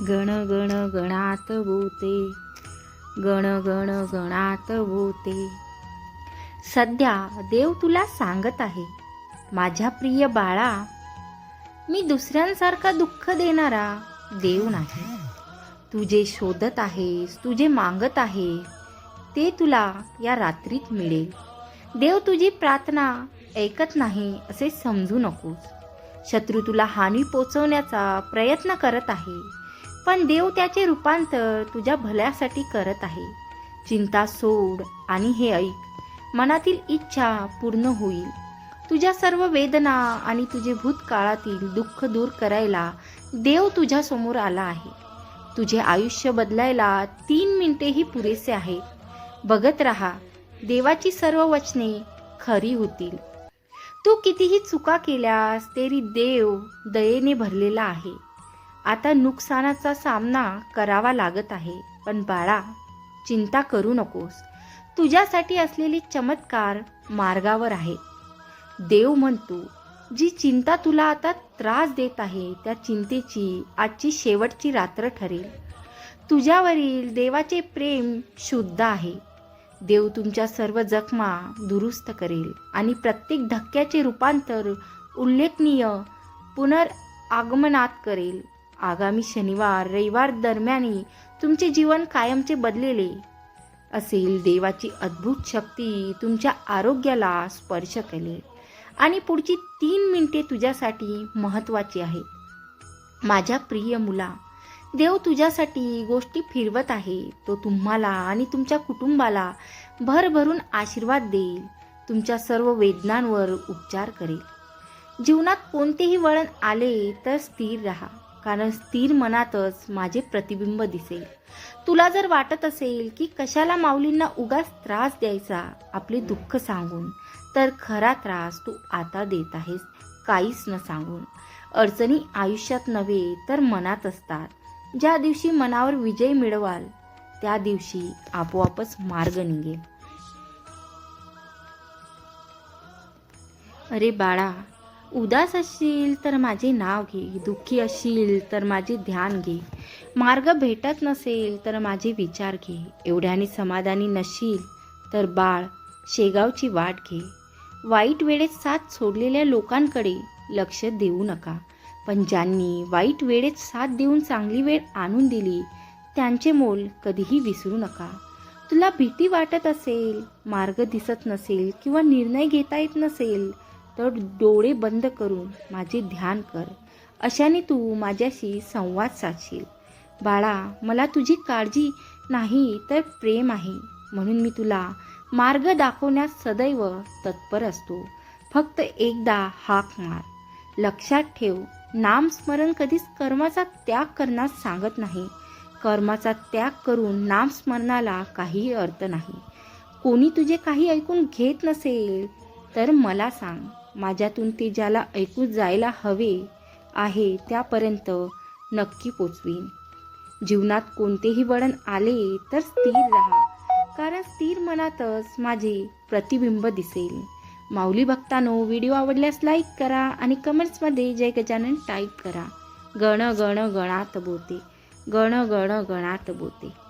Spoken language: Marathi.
गण गण गणात बोते गण गण गणात बोते सध्या देव तुला सांगत आहे माझ्या प्रिय बाळा मी दुसऱ्यांसारखा दुःख देणारा देव नाही. तू जे शोधत आहेस तू जे मागत आहे ते तुला या रात्रीत मिळेल. देव तुझी प्रार्थना ऐकत नाही असे समजू नकोस. शत्रू तुला हानी पोचवण्याचा प्रयत्न करत आहे पण देव त्याचे रूपांतर तुझ्या भल्यासाठी करत आहे. चिंता सोड आणि हे ऐक. मनातील इच्छा पूर्ण होईल. तुझ्या सर्व वेदना आणि तुझे भूतकाळातील दुःख दूर करायला देव तुझ्या समोर आला आहे. तुझे आयुष्य बदलायला तीन मिनिटेही पुरेसे आहेत. बघत राहा देवाची सर्व वचने खरी होतील. तू कितीही चुका केल्यास तरी देव दयेने भरलेला आहे. आता नुकसानाचा सामना करावा लागत आहे. पण बाळा चिंता करू नकोस. तुझ्यासाठी असलेले चमत्कार मार्गावर आहेत. देव म्हणतो जी चिंता तुला आता त्रास देत आहे त्या चिंतेची आजची शेवटची रात्र ठरेल. तुझ्यावरील देवाचे प्रेम शुद्ध आहे. देव तुमच्या सर्व जखमा दुरुस्त करेल आणि प्रत्येक धक्क्याचे रूपांतर उल्लेखनीय पुनर्आगमनात करेल. आगामी शनिवार रविवार दरम्यानी तुमचे जीवन कायमचे बदलेले. असेल देवाची अद्भुत शक्ती तुमच्या आरोग्याला स्पर्श करेल आणि पुढची तीन मिनिटे तुझ्यासाठी महत्त्वाची आहेत. माझ्या प्रिय मुला देव तुझ्यासाठी गोष्टी फिरवत आहे. तो तुम्हाला आणि तुमच्या कुटुंबाला भरभरून आशीर्वाद देईल. तुमच्या सर्व वेदनांवर उपचार करेल. जीवनात कोणतेही वळण आले तर स्थिर राहा. कारण स्थिर मनातच माझे प्रतिबिंब दिसेल. तुला जर वाटत असेल की कशाला माऊलींना उगाच त्रास द्यायचा आपले दुःख सांगून तर खरा त्रास तू आता देत आहेस काहीच न सांगून. अडचणी आयुष्यात नव्हे तर मनात असतात. ज्या दिवशी मनावर विजय मिळवाल त्या दिवशी आपोआपच मार्ग निघेल. अरे बाळा उदास असशील तर माझे नाव घे दुःखी असशील तर माझे ध्यान घे. मार्ग भेटत नसेल तर माझे विचार घे. एवढ्याने समाधानी नसशील तर बाळ शेगावची वाट घे. वाईट वेळेत साथ सोडलेल्या लोकांकडे लक्ष देऊ नका. पण ज्यांनी वाईट वेळेत साथ देऊन चांगली वेळ आणून दिली त्यांचे मोल कधीही विसरू नका. तुला भीती वाटत असेल मार्ग दिसत नसेल किंवा निर्णय घेता येत नसेल तर डोळे बंद करून माझे ध्यान कर. अशाने तू माझ्याशी संवाद साधशील. बाळा मला तुझी काळजी नाही तर प्रेम आहे. म्हणून मी तुला मार्ग दाखवण्यास सदैव तत्पर असतो. फक्त एकदा हाक मार. लक्षात ठेव नामस्मरण कधीच कर्माचा त्याग करण्यास सांगत नाही. कर्माचा त्याग करून नामस्मरणाला काहीही अर्थ नाही. कोणी तुझे काही ऐकून घेत नसेल तर मला सांग. माझ्यातून ते ज्याला ऐकू जायला हवे आहे त्यापर्यंत नक्की पोचवीन. जीवनात कोणतेही वळण आले तर स्थिर राहा. कारण स्थिर मनातच माझे प्रतिबिंब दिसेल. माऊली भक्तानो व्हिडिओ आवडल्यास लाईक करा आणि कमेंट्समध्ये जय गजानन टाईप करा. गण गण गणात बोते. गण गण गणात बोते.